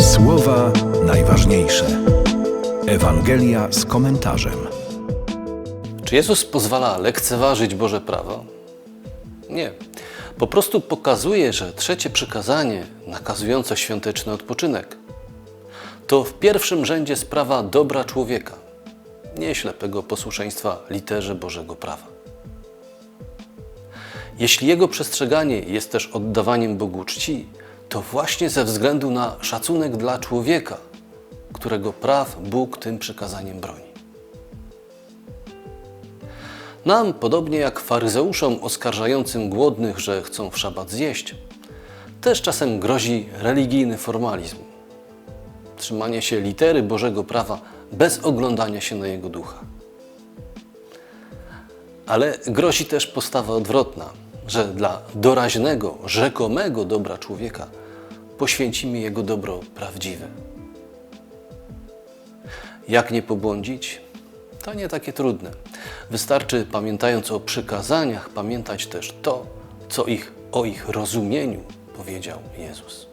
Słowa najważniejsze. Ewangelia z komentarzem. Czy Jezus pozwala lekceważyć Boże prawo? Nie. Po prostu pokazuje, że trzecie przykazanie nakazujące świąteczny odpoczynek to w pierwszym rzędzie sprawa dobra człowieka, nie ślepego posłuszeństwa literze Bożego prawa. Jeśli jego przestrzeganie jest też oddawaniem Bogu czci, to właśnie ze względu na szacunek dla człowieka, którego praw Bóg tym przykazaniem broni. Nam, podobnie jak faryzeuszom oskarżającym głodnych, że chcą w szabat zjeść, też czasem grozi religijny formalizm. Trzymanie się litery Bożego prawa bez oglądania się na jego ducha. Ale grozi też postawa odwrotna, że dla doraźnego, rzekomego dobra człowieka poświęcimy jego dobro prawdziwe. Jak nie pobłądzić? To nie takie trudne. Wystarczy, pamiętając o przykazaniach, pamiętać też to, co ich o ich rozumieniu powiedział Jezus.